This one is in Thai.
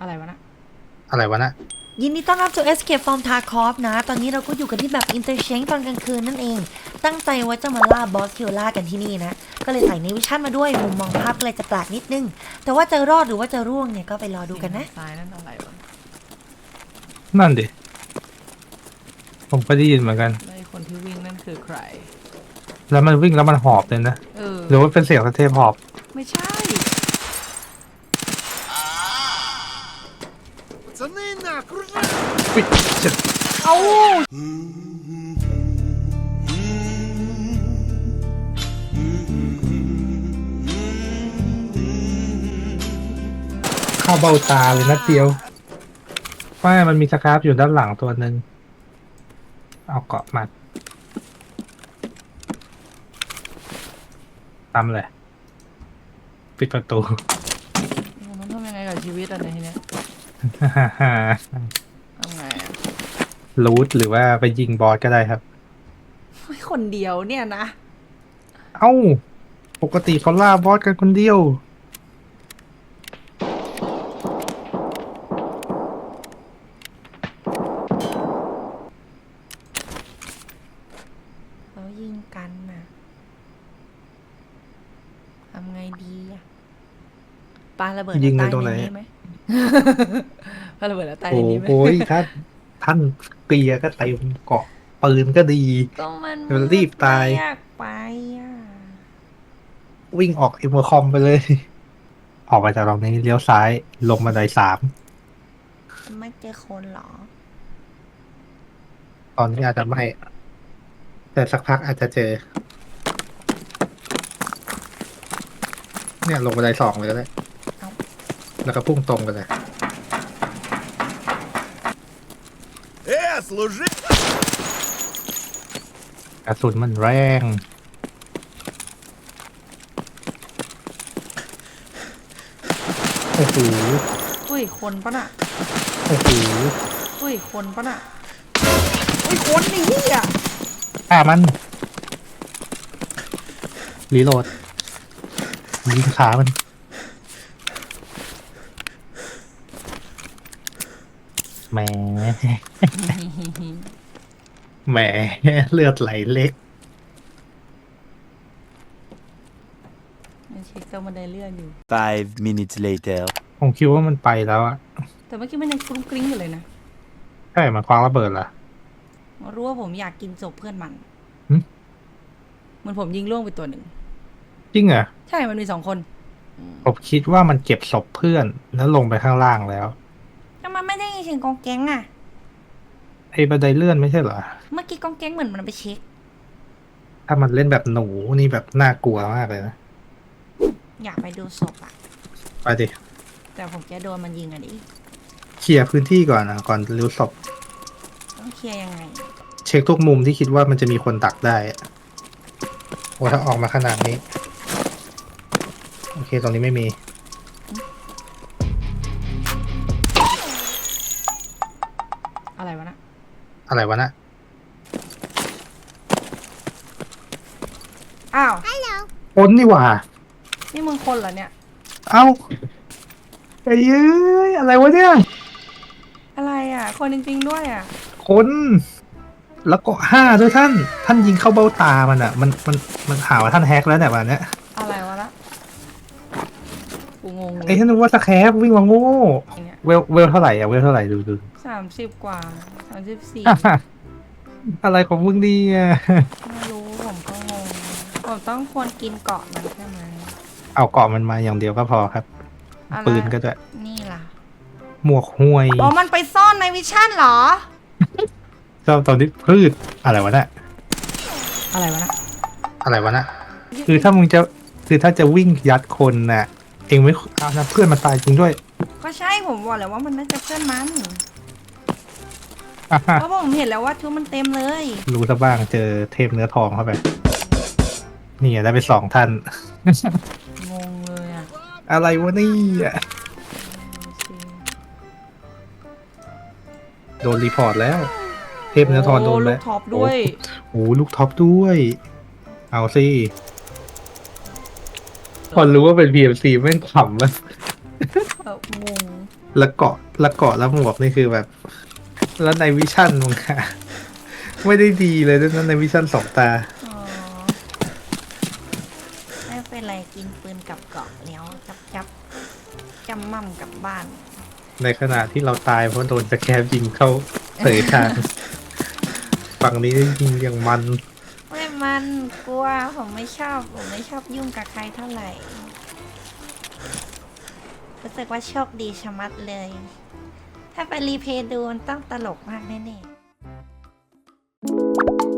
อะไรวะนะอะไรวะน่ะยินดีต้อนรับสู่ Escape from Tarkov นะ ตอนนี้เราก็อยู่กันที่แบบ Interchange ตอนกลางคืนนั่นเอง ตั้งใจว่าจะมาล่าบอสคิวล่ากันที่นี่นะ ก็เลยใส่ในวิชั่นมาด้วย มุมมองภาพก็เลยจะแปลกนิดนึง แต่ว่าจะรอดหรือว่าจะร่วงเนี่ยก็ไปรอดูกันนะ ซ้ายนั่นอะไรวะนั่นดิผมก็ได้ยินเหมือนกันแล้วไอ้คนที่วิ่งนั่นคือใคร แล้วมันวิ่งแล้วมันหอบเลยนะเออหรือว่าเป็นเสียงสะเทพหอบ ไม่ใช่ Пацаны, на, окружи! อุ๊ยเจ็บ เอ้า เข้าเบ้าตาเลยนัดเดียวว่ามันมีสครับอยู่ด้านหลังตัวหนึ่ง เอาเกาะมัดทำเลย ปิดประตู มันทำยังไงกับชีวิตอะในทีเนี้ย ทำไงอะรูทหรือว่าไปยิงบอสก็ได้ครับเฮ้ยคนเดียวเนี่ยนะ เอ้า ปกติเขาล่าบอสกันคนเดียว แล้วยิงกันน่ะทำไงดีอะ ปาระเบิดยิงแล้วกันตรงไหนตายใไหมปาระเบิดแล้วตายโอ้ในนี้ไหมโหท่านท่านเปียก็เต็มเกาะปืนก็ดี ก็มันเดี๋ยวรีบตายไม่อยากไปอะวิ่งออกเอ็มคอมไปเลย ออกไปจากตรงนี้เลี้ยวซ้ายลงบันไดสาม ไม่เจอคนเหรอ ตอนนี้อาจจะไม่ แต่สักพักอาจจะเจอ เนี่ยลงบันไดสองเลยก็ได้เอ้า แล้วก็พุ่งตรงไปเลย Э, служи! กระสุนมันแรง โอ้โห อุ้ยคนปะน่ะ โอ้โห อุ้ยคนปะน่ะอุ้ยคนนี่อ่ะ ฆ่ามัน รีโหลด ยิงขามัน แหมแหมเลือดไหลเล็กยังเช็คตัวบันไดเลื่อนอยู่ Five minutes later. ผมคิดว่ามันไปแล้วอะแต่เมื่อกี้มันยังกรุ้งกริ้งอยู่เลยนะใช่มันคว้างระเบิดเหรอ รู้ว่าผมอยากกินศพเพื่อนมันหึ เหมือนผมยิงล่วงไปตัวหนึ่ง จริงเหรอใช่มันมีสองคน ผมคิดว่ามันเก็บศพเพื่อนแล้วลงไปข้างล่างแล้วแต่ มันไม่ได้ยินเสียงกองแก๊งอะไอ้บันไดเลื่อนไม่ใช่เหรอ เมื่อกี้กองแก๊งเหมือนมันไปเช็ค ถ้ามันเล่นแบบหนูนี่แบบน่ากลัวมากเลยนะ อยากไปดูศพอะไปดิ แต่ผมจะโดนมันยิงอะดิเคลียร์พื้นที่ก่อนนะก่อนริ้วศพ ต้องเคลียร์ยังไง เช็คทุกมุมที่คิดว่ามันจะมีคนดักได้อะโอ้ถ้าออกมาขนาดนี้ โอเค ตรงนี้ไม่มี อะไรวะน่ะอ้าว คนนี่หว่า นี่มึงคนเหรอเนี่ย เอ้าไอ้เอ้ยอะไรวะเนี่ย อะไรอะ คนจริง ๆ ด้วยอะ คน แล้วก็ห้าด้วยท่าน ท่านยิงเข้าเบ้าตามันอะ มัน มัน มันหาว่าท่านแฮกแล้วเนี่ยวันเนี้ยอะไรวะละ กูงงเลไอ้ยท่านนึกว่าสแครปวิ่งมาโง่เนี่ยเวลเวลเท่าไหร่อะเวลเท่าไหร่ดูดูสามสิบกว่าสามสิบสี่อะไรของมึงดีอะไม่รู้ผมก็งงผมต้องควรกินเกาะมันใช่ไหมเอาเกาะมันมาอย่างเดียวก็พอครับอะไรปืนก็จะนี่ล่ะ หมวกห้วยอ๋อมันไปซ่อนในวิชั่นเหรอชอบตอนที่พืชอะไรวะน่ะอะไรวะนะอะไรวะน่ะคือถ้ามึงจะคือถ้าจะวิ่งยัดคนน่ะ เองไม่เอานะเพื่อนมันตายจริงด้วย ก็ใช่ผมบอกแล้วว่ามันน่าจะเพื่อนมันอะฮะเพราะผมเห็นแล้วว่าชุดมันเต็มเลย รู้ซะบ้างเจอเทพเนื้อทองเข้าไป นี่ไงได้ไปสองท่าน งงเลยอะอะไรวะนี่อะดูสิโดนรีพอร์ตแล้ว เทพเนื้อทองโดนลูแล้กวท็อปด้วยโอ้โหลูกท็อปด้วย เอาสิ พอรู้ว่าเป็น PMC แม่งขำมันเอองงแล้วเกาะแล้วเกาะแล้วหมวกนี่คือแบบ แล้วในวิชั่นมึงอะไม่ได้ดีเลยด้วยนะในวิชั่นสองตา อ๋อไม่เป็นไรกินปืนกับเกาะแล้วจับจับจำมั่มกลับบ้าน ในขณะที่เราตายเพราะโดนตะแคบยิงเข้าเสยคาง ฝั่งนี้ยิงอย่างมันไมันกลัวผมไม่ชอบ ผมไม่ชอบยุ่งกับใครเท่าไหร่ รู้สึกว่าโชคดีชะมัดเลย ถ้าไปรีเพย์ดูมันต้องตลกมากแน่ๆ